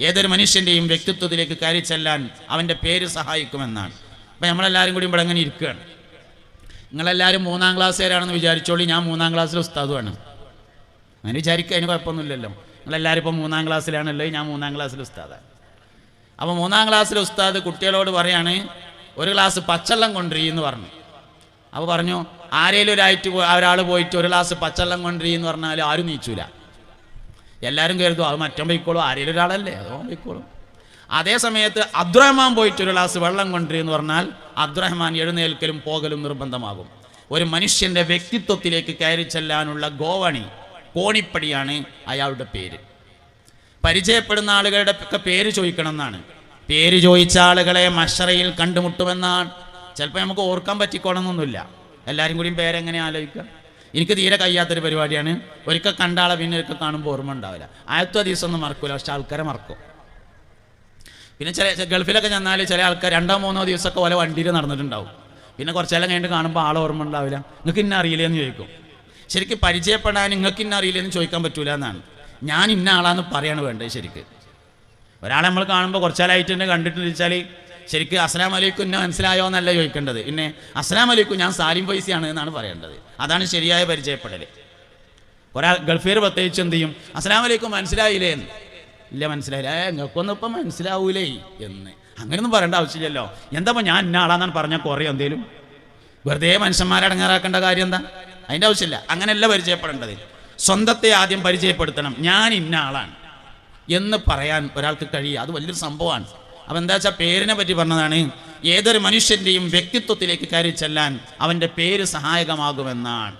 ഏതൊരു മനുഷ്യന്റെയും വ്യക്തിത്വത്തിലേക്ക് കയറി ചെല്ലാൻ അവന്റെ പേര് സഹായിക്കുമെന്നാണ്. അപ്പം നമ്മളെല്ലാവരും കൂടി ഇവിടെ അങ്ങനെ ഇരിക്കുകയാണ്. നിങ്ങളെല്ലാവരും മൂന്നാം ക്ലാസ്സുകാരാണെന്ന് വിചാരിച്ചോളി ഞാൻ മൂന്നാം ക്ലാസ്സിൽ ഉസ്താദുമാണ് അങ്ങനെ വിചാരിക്കുക അതിന് കുഴപ്പമൊന്നുമില്ലല്ലോ. നിങ്ങളെല്ലാവരും ഇപ്പോൾ മൂന്നാം ക്ലാസ്സിലാണല്ലോ ഞാൻ മൂന്നാം ക്ലാസ്സിൽ ഉസ്താദാണ്. അപ്പോൾ മൂന്നാം ക്ലാസ്സിൽ ഉസ്താദ് കുട്ടികളോട് പറയാണ് ഒരു ക്ലാസ് പച്ചള്ളം കൊണ്ടുവരീ എന്ന് പറഞ്ഞു. അപ്പോൾ പറഞ്ഞു ആരേലും ഒരായിട്ട് ഒരാൾ പോയിട്ട് ഒരു ക്ലാസ് പച്ചള്ളം കൊണ്ടുവരീ എന്ന് പറഞ്ഞാൽ ആരും നീച്ചൂല. എല്ലാവരും കരുതും അത് മറ്റം പൊയ്ക്കോളും ആരേലും ഒരാളല്ലേ? അതോ പൊയ്ക്കോളും. അതേ സമയത്ത് അബ്ദുറഹ്മാൻ പോയിട്ട് ഒരു ഗ്ലാസ് വെള്ളം കൊണ്ടുവരീ എന്ന് പറഞ്ഞാൽ അബ്ദുറഹ്മാൻ എഴുന്നേൽക്കലും പോകലും നിർബന്ധമാകും. ഒരു മനുഷ്യന്റെ വ്യക്തിത്വത്തിലേക്ക് കയറി ചെല്ലാനുള്ള ഗോവണി കോണിപ്പടിയാണ് അയാളുടെ പേര്. പരിചയപ്പെടുന്ന ആളുകളുടെ ഒക്കെ പേര് ചോദിക്കണം എന്നാണ്. പേര് ചോദിച്ച ആളുകളെ മഷറയിൽ കണ്ടുമുട്ടുമെന്നാണ്. ചിലപ്പോൾ നമുക്ക് ഓർക്കാൻ പറ്റിക്കോണമെന്നൊന്നുമില്ല. എല്ലാവരും കൂടിയും പേരെങ്ങനെ ആലോചിക്കുക എനിക്ക് തീരെ കഴിയാത്തൊരു പരിപാടിയാണ്. ഒരിക്കൽ കണ്ട ആളെ പിന്നെ ഒരിക്കൽ കാണുമ്പോൾ ഓർമ്മ ഉണ്ടാവില്ല. ആയത്വ ദിവസം ഒന്നും മറക്കൂല പക്ഷെ ആൾക്കാരെ മറക്കും. പിന്നെ ചില ഗൾഫിലൊക്കെ ചെന്നാൽ ചില ആൾക്കാർ രണ്ടോ മൂന്നോ ദിവസമൊക്കെ ഓരോ വണ്ടിയിൽ നടന്നിട്ടുണ്ടാവും. പിന്നെ കുറച്ചെല്ലാം കഴിഞ്ഞിട്ട് കാണുമ്പോൾ ആളെ ഓർമ്മ ഉണ്ടാവില്ല. നിങ്ങൾക്ക് ഇന്ന അറിയില്ലേ എന്ന് ചോദിക്കും. ശരിക്കും പരിചയപ്പെടാൻ നിങ്ങൾക്ക് ഇന്ന അറിയില്ലേ എന്ന് ചോദിക്കാൻ പറ്റൂല എന്നാണ്. ഞാൻ ഇന്ന ആളാന്ന് പറയാണ് വേണ്ടത് ശരിക്ക്. ഒരാളെ നമ്മൾ കാണുമ്പോൾ കുറച്ചാലായിട്ട് തന്നെ കണ്ടിട്ടുണ്ടെന്ന് വെച്ചാൽ ശരിക്കും അസ്സലാം അലൈക്കും എന്നെ മനസ്സിലായോ എന്നല്ല ചോദിക്കേണ്ടത്. പിന്നെ അസ്സലാം അലൈക്കും ഞാൻ സാലിം പൈസയാണ് എന്നാണ് പറയേണ്ടത്. അതാണ് ശരിയായ പരിചയപ്പെടൽ ഒരാൾ ഗൾഫീർ പ്രത്യേകിച്ച് എന്ത് ചെയ്യും? അസ്സലാം വലൈക്കും മനസ്സിലായില്ലേ എന്ന്. ഇല്ല മനസ്സിലായില്ല. ഏ നിങ്ങൾക്കൊന്നും ഇപ്പം മനസ്സിലാവൂലേ എന്ന്. അങ്ങനെയൊന്നും പറയേണ്ട ആവശ്യമില്ലല്ലോ. എന്താ ഞാൻ ഇന്ന ആളാന്നാണ് പറഞ്ഞാൽ കുറേ എന്തേലും? വെറുതെ മനുഷ്യന്മാരെ അടങ്ങാറാക്കേണ്ട കാര്യം എന്താ? അതിന്റെ ആവശ്യമില്ല. അങ്ങനെയല്ല പരിചയപ്പെടേണ്ടത്. സ്വന്തത്തെ ആദ്യം പരിചയപ്പെടുത്തണം. ഞാൻ ഇന്ന ആളാണ് എന്ന് പറയാൻ ഒരാൾക്ക് കഴിയുക. അത് വലിയൊരു സംഭവമാണ്. അപ്പം എന്താ വെച്ചാൽ പേരിനെ പറ്റി പറഞ്ഞതാണ് ഏതൊരു മനുഷ്യന്റെയും വ്യക്തിത്വത്തിലേക്ക് കയറി ചെല്ലാൻ അവന്റെ പേര് സഹായകമാകുമെന്നാണ്.